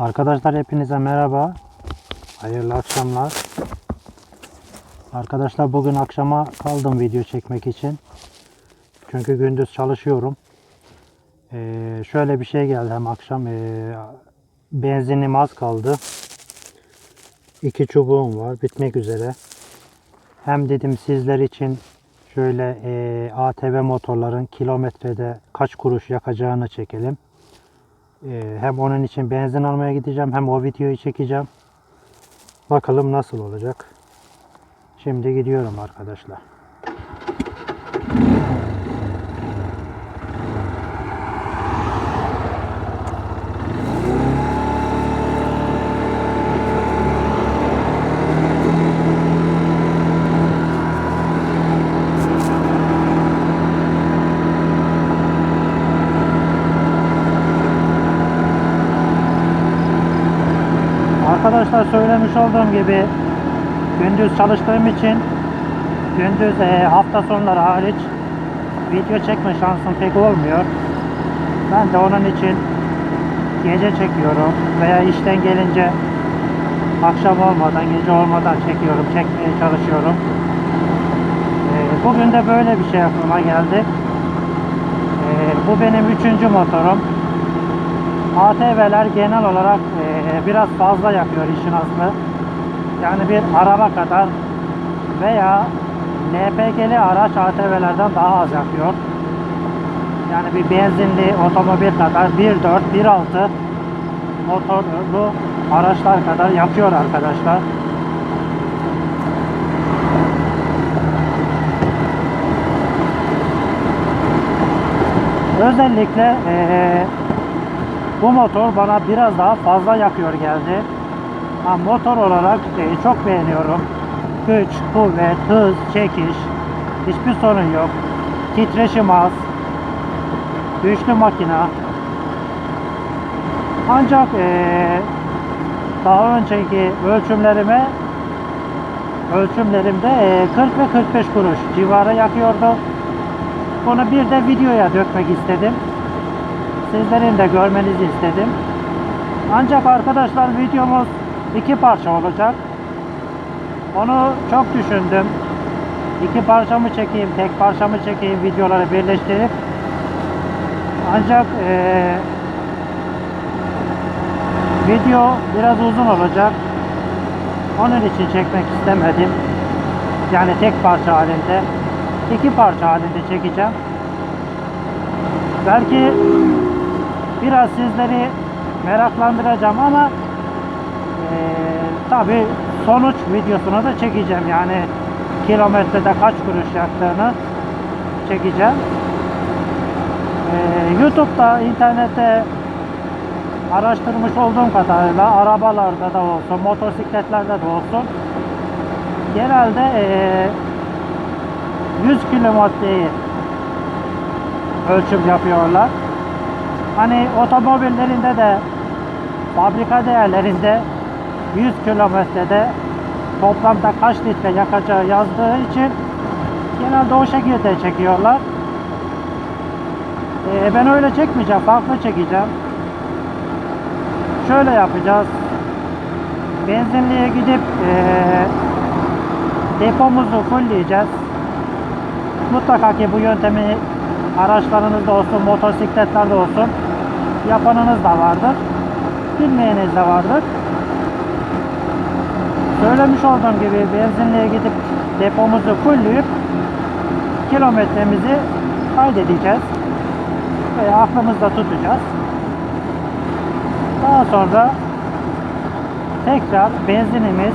Arkadaşlar hepinize merhaba. Hayırlı akşamlar. Arkadaşlar bugün akşama kaldım video çekmek için. Çünkü gündüz çalışıyorum. Ee, şöyle bir şey geldi hem akşam. Ee, benzinim az kaldı. İki çubuğum var. Bitmek üzere. Hem dedim sizler için şöyle ee, ATV motorların kilometrede kaç kuruş yakacağını çekelim. Ee, hem onun için benzin almaya gideceğim hem o videoyu çekeceğim. Bakalım nasıl olacak. Şimdi gidiyorum arkadaşlar. Söylemiş olduğum gibi gündüz çalıştığım için gündüz e, hafta sonları hariç video çekme şansım pek olmuyor. Ben de onun için gece çekiyorum veya işten gelince akşam olmadan gece olmadan çekiyorum çekmeye çalışıyorum. E, bugün de böyle bir şey aklıma geldi. E, bu benim üçüncü motorum. ATV'ler genel olarak e, biraz fazla yakıyor işin aslı. Yani bir araba kadar veya LPG'li araç ATV'lerden daha az yakıyor. Yani bir benzinli otomobil kadar 1.4, 1.6 motorlu araçlar kadar yakıyor arkadaşlar. Özellikle eee bu motor bana biraz daha fazla yakıyor geldi. Ha, motor olarak e, çok beğeniyorum. Güç, kuvvet, hız, çekiş hiçbir sorun yok. Titreşim az. Güçlü makina. Ancak e, daha önceki ölçümlerime ölçümlerimde e, 40 ve 45 kuruş civarı yakıyordu. Bunu bir de videoya dökmek istedim sizlerin de görmenizi istedim. Ancak arkadaşlar videomuz iki parça olacak. Onu çok düşündüm. İki parça mı çekeyim, tek parça mı çekeyim videoları birleştirip ancak eee, video biraz uzun olacak. Onun için çekmek istemedim. Yani tek parça halinde. iki parça halinde çekeceğim. Belki biraz sizleri meraklandıracağım ama e, tabi sonuç videosunu da çekeceğim yani kilometrede kaç kuruş yaktığını çekeceğim e, YouTube'da internette araştırmış olduğum kadarıyla arabalarda da olsun motosikletlerde de olsun genelde e, 100 kilometreyi ölçüm yapıyorlar. Hani otomobillerinde de fabrika değerlerinde 100 kilometrede toplamda kaç litre yakacağı yazdığı için genelde o şekilde çekiyorlar. Ee, ben öyle çekmeyeceğim, farklı çekeceğim. Şöyle yapacağız. Benzinliğe gidip ee, depomuzu fullleyeceğiz. Mutlaka ki bu yöntemi araçlarınızda olsun, motosikletlerde olsun yapanınız da vardır. Bilmeyeniniz de vardır. Söylemiş olduğum gibi benzinliğe gidip depomuzu fullleyip kilometremizi kaydedeceğiz. Ve aklımızda tutacağız. Daha sonra tekrar benzinimiz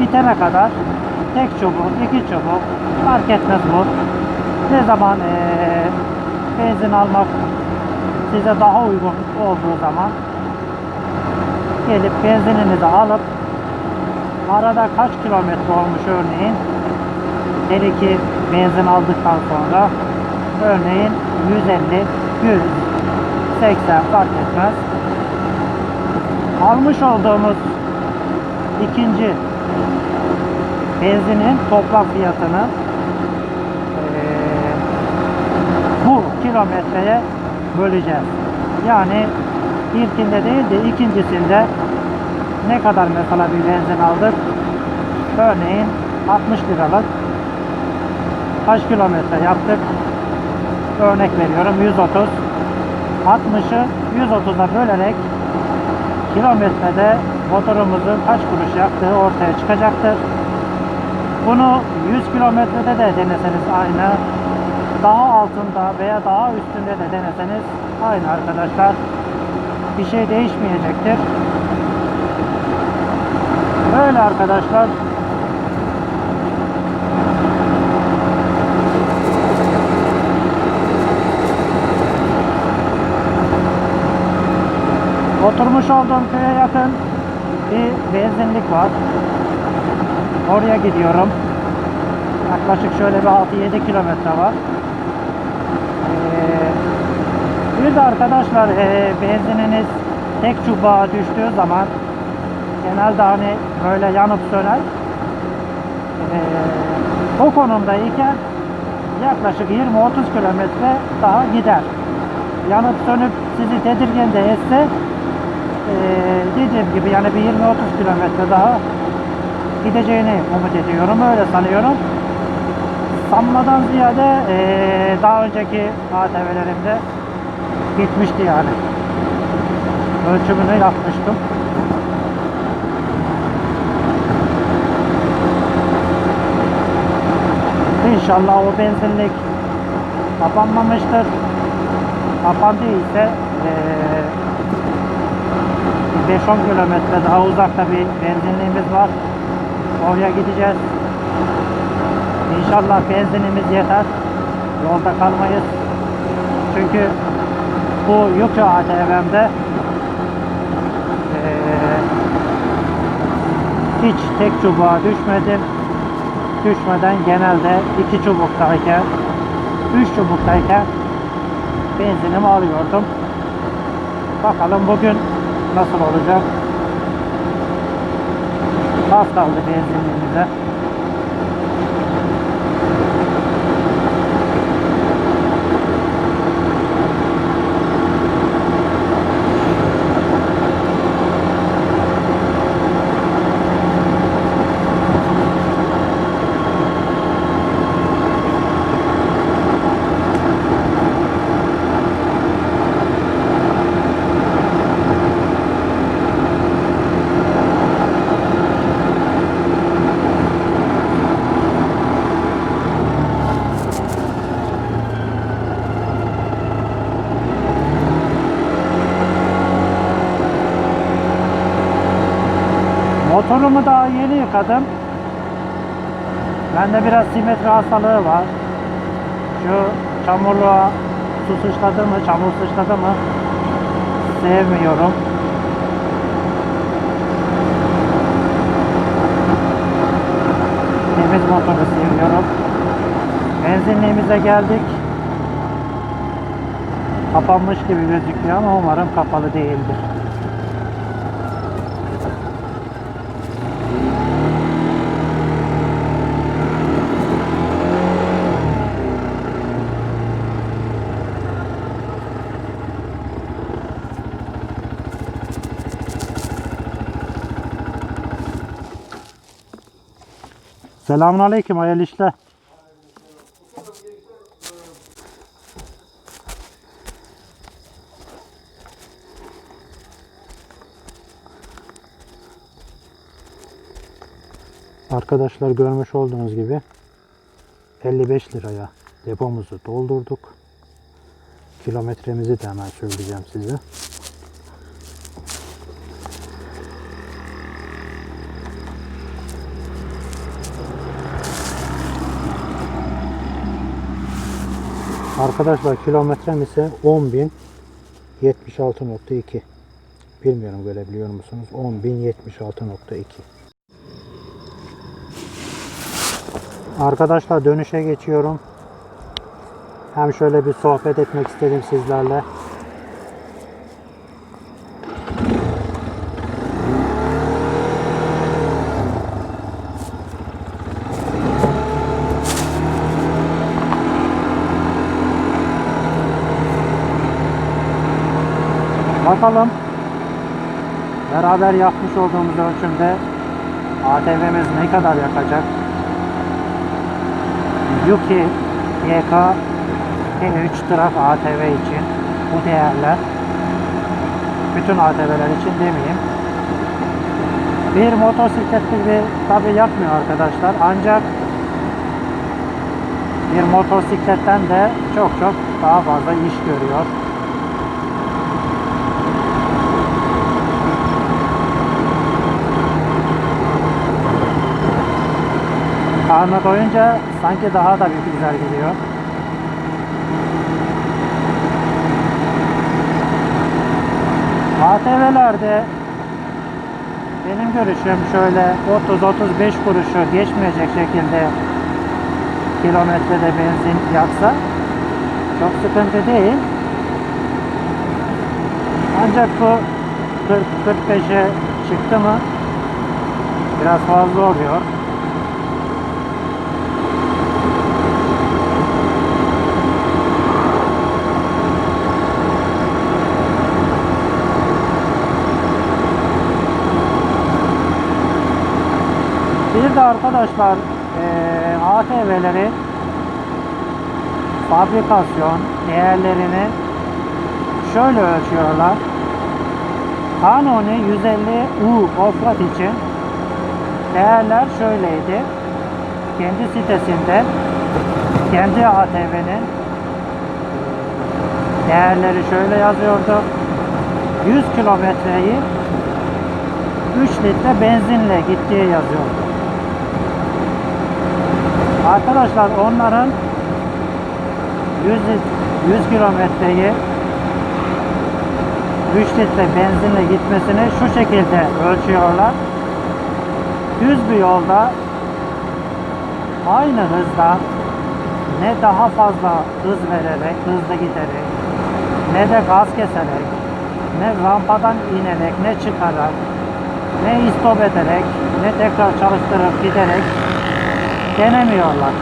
bitene kadar tek çubuk, iki çubuk fark etmez bu ne zaman eee, benzin almak size daha uygun olduğu zaman gelip benzininizi alıp arada kaç kilometre olmuş örneğin? Hele ki benzin aldıktan sonra örneğin 150 100 80 fark etmez. Almış olduğumuz ikinci benzinin toplam fiyatını bu kilometreye böleceğiz. Yani İlkinde değil de ikincisinde ne kadar mesela bir benzin aldık? Örneğin 60 liralık kaç kilometre yaptık? Örnek veriyorum 130. 60'ı 130'a bölerek kilometrede motorumuzun kaç kuruş yaktığı ortaya çıkacaktır. Bunu 100 kilometrede de deneseniz aynı. Daha altında veya daha üstünde de deneseniz aynı arkadaşlar. Bir şey değişmeyecektir. Böyle arkadaşlar. Oturmuş olduğum köye yakın bir benzinlik var. Oraya gidiyorum. Yaklaşık şöyle bir 6-7 kilometre var. Ee, bir de arkadaşlar e, benzininiz tek çubuğa düştüğü zaman genelde hani böyle yanıp söner. Ee, o konumdayken yaklaşık 20-30 kilometre daha gider. Yanıp sönüp sizi tedirgin de etse ee, dediğim gibi yani bir 20-30 kilometre daha gideceğini umut ediyorum. Öyle sanıyorum. Sanmadan ziyade ee, daha önceki ATV'lerimde gitmişti yani. Ölçümünü yapmıştım. İnşallah o benzinlik kapanmamıştır. Kapandıysa ee, 5-10 kilometre daha uzakta bir benzinliğimiz var. Oraya gideceğiz. İnşallah benzinimiz yeter. Yolda kalmayız. Çünkü bu Yuki ATV'mde eee, hiç tek çubuğa düşmedim. Düşmeden genelde iki çubuktayken, üç çubuktayken benzinimi alıyordum. Bakalım bugün nasıl olacak? Az kaldı benzinliğimize. Motorumu daha yeni yıkadım. Bende biraz simetri hastalığı var. Şu çamurluğa su sıçradı mı, çamur sıçradı mı sevmiyorum. Temiz motoru seviyorum. Benzinliğimize geldik. Kapanmış gibi gözüküyor ama umarım kapalı değildir. Selamun aleyküm hayırlı işler. Arkadaşlar görmüş olduğunuz gibi 55 liraya depomuzu doldurduk. Kilometremizi de hemen söyleyeceğim size. Arkadaşlar kilometrem ise 10.076.2 Bilmiyorum görebiliyor musunuz? 10.076.2 Arkadaşlar dönüşe geçiyorum. Hem şöyle bir sohbet etmek istedim sizlerle. Bakalım beraber yapmış olduğumuz ölçümde ATV'miz ne kadar yakacak? Yuki YK T3 Trak ATV için bu değerler bütün ATV'ler için demeyeyim. Bir motosikletli bir tabi yapmıyor arkadaşlar ancak bir motosikletten de çok çok daha fazla iş görüyor. Karnı doyunca sanki daha da bir güzel gidiyor. ATV'lerde benim görüşüm şöyle 30-35 kuruşu geçmeyecek şekilde kilometrede benzin yaksa çok sıkıntı değil. Ancak bu 40-45'e çıktı mı biraz fazla oluyor. Arkadaşlar eee ATV'leri fabrikasyon değerlerini şöyle ölçüyorlar. Kanuni 150 U offroad için değerler şöyleydi. Kendi sitesinde kendi ATV'nin değerleri şöyle yazıyordu. 100 kilometreyi 3 litre benzinle gittiği yazıyordu. Arkadaşlar onların 100, lit- 100 kilometreyi 3 litre benzinle gitmesini şu şekilde ölçüyorlar. Düz bir yolda aynı hızda ne daha fazla hız vererek, hızlı giderek, ne de gaz keserek, ne rampadan inerek, ne çıkarak, ne istop ederek, ne tekrar çalıştırıp giderek denemiyorlar.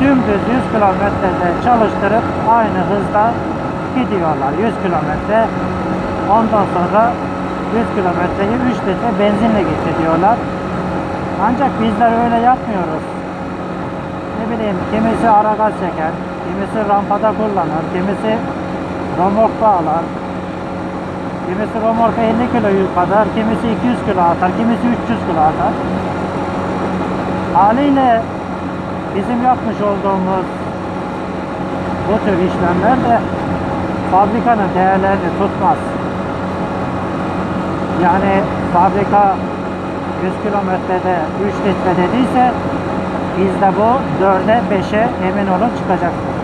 Dümdüz 100 kilometrede çalıştırıp aynı hızda gidiyorlar. 100 kilometre ondan sonra 100 kilometreyi 3 litre benzinle gitti diyorlar. Ancak bizler öyle yapmıyoruz. Ne bileyim kimisi ara gaz çeker, kimisi rampada kullanır, kimisi romork bağlar, kimisi romorka 50 kilo kadar, kimisi 200 kilo atar, kimisi 300 kilo atar. Haliyle bizim yapmış olduğumuz bu tür işlemler de fabrikanın değerlerini tutmaz. Yani fabrika 100 kilometrede 3 litre dediyse bizde bu 4'e 5'e emin olun çıkacaktır.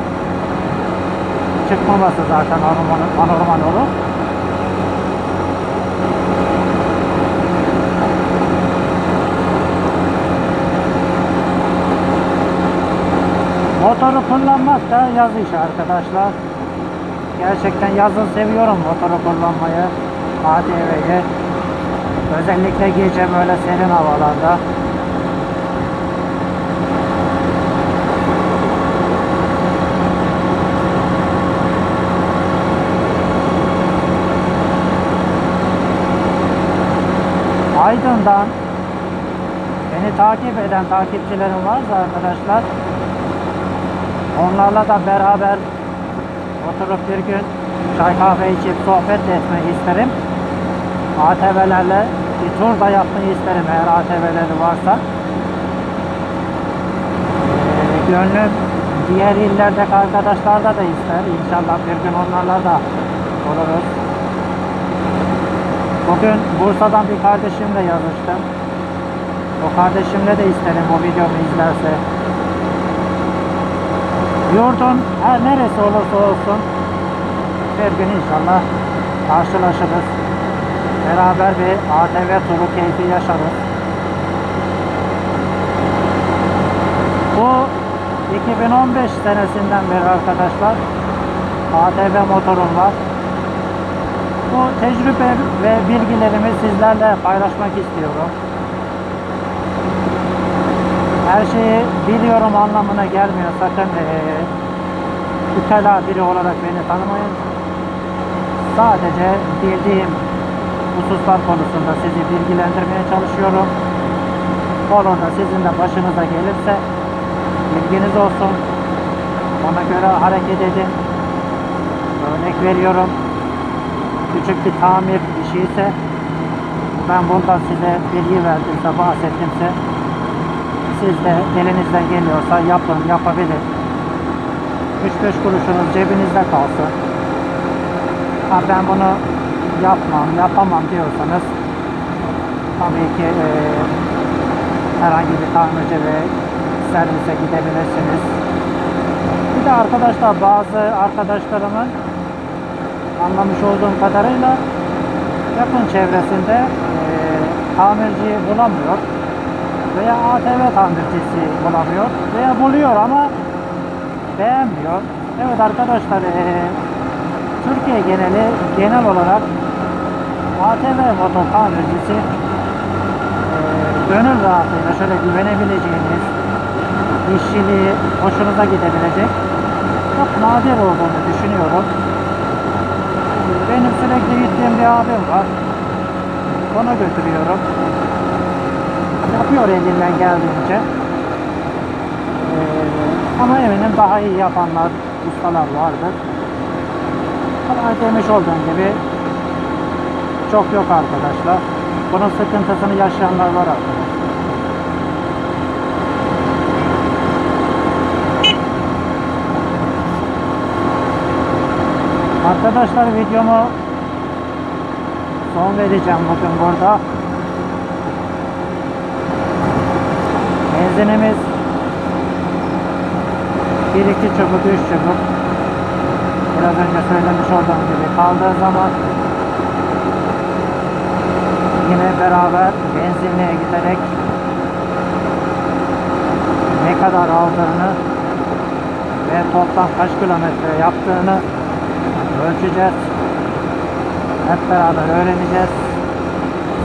Çıkmaması zaten anormal, anormal olur. Motoru kullanmak da yaz arkadaşlar. Gerçekten yazın seviyorum motoru kullanmayı. ATV'yi. Özellikle gece böyle serin havalarda. Aydın'dan beni takip eden takipçilerim varsa arkadaşlar Onlarla da beraber oturup bir gün çay kahve içip sohbet etmeyi isterim. ATV'lerle bir tur da yapmayı isterim eğer ATV'leri varsa. Ee, gönlüm diğer illerdeki arkadaşlarda da ister. İnşallah bir gün onlarla da oluruz. Bugün Bursa'dan bir kardeşimle yazıştım. O kardeşimle de isterim o videomu izlerse. Yurdun her neresi olursa olsun bir gün inşallah karşılaşırız. Beraber bir ATV turu keyfi yaşarız. Bu 2015 senesinden beri arkadaşlar ATV motorum var. Bu tecrübe ve bilgilerimi sizlerle paylaşmak istiyorum. Her şeyi biliyorum anlamına gelmiyor. Sakın eee ütela biri olarak beni tanımayın. Sadece bildiğim hususlar konusunda sizi bilgilendirmeye çalışıyorum. Da sizin de başınıza gelirse bilginiz olsun. Ona göre hareket edin. Örnek veriyorum. Küçük bir tamir işi ise ben bundan size bilgi verdimse, bahsettimse siz de elinizden geliyorsa yapın, yapabilin. 3-5 kuruşunuz cebinizde kalsın. Ha ben bunu yapmam, yapamam diyorsanız tabii ki eee, herhangi bir tamirci ve servise gidebilirsiniz. Bir de arkadaşlar bazı arkadaşlarımın anlamış olduğum kadarıyla yakın çevresinde eee tamirci bulamıyor veya ATV tamircisi bulamıyor veya buluyor ama beğenmiyor. Evet arkadaşlar eee, Türkiye geneli genel olarak ATV motor tamircisi eee, gönül rahatlığıyla şöyle güvenebileceğiniz işçiliği hoşunuza gidebilecek çok nadir olduğunu düşünüyorum. Benim sürekli gittiğim bir abim var. Ona götürüyorum. Yapıyor elinden geldiğince. Ee, ama eminim daha iyi yapanlar, ustalar vardır. Ama demiş olduğum gibi çok yok arkadaşlar. Bunun sıkıntısını yaşayanlar var arkadaşlar. Arkadaşlar videomu son vereceğim bugün burada. Benzinimiz 1 2 çubuk 3 çubuk biraz önce söylemiş olduğum gibi kaldığı zaman yine beraber benzinliğe giderek ne kadar aldığını ve toplam kaç kilometre yaptığını ölçeceğiz. Hep beraber öğreneceğiz.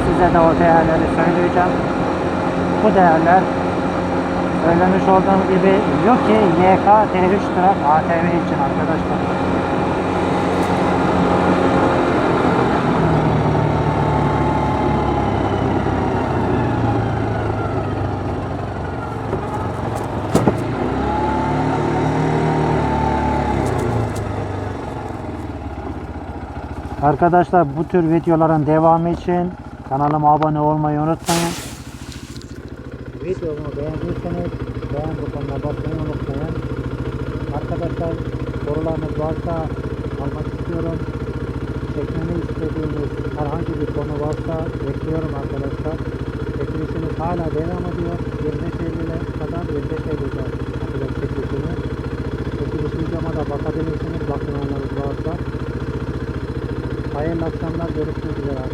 Size de o değerleri söyleyeceğim. Bu değerler söylemiş olduğum gibi Yuki YK T3 Trak ATV için arkadaşlar. Arkadaşlar bu tür videoların devamı için kanalıma abone olmayı unutmayın. Videomu beğendiyseniz beğen butonuna basmayı unutmayın. Arkadaşlar sorularınız varsa almak istiyorum. Çekmemi istediğiniz herhangi bir konu varsa bekliyorum arkadaşlar. Çekilişimiz hala devam ediyor. 25 Eylül'e kadar 25 Eylül'de yapacak çekilişimi. Çekiliş videoma da bakabilirsiniz bakmayanlarınız varsa. Hayırlı akşamlar görüşmek üzere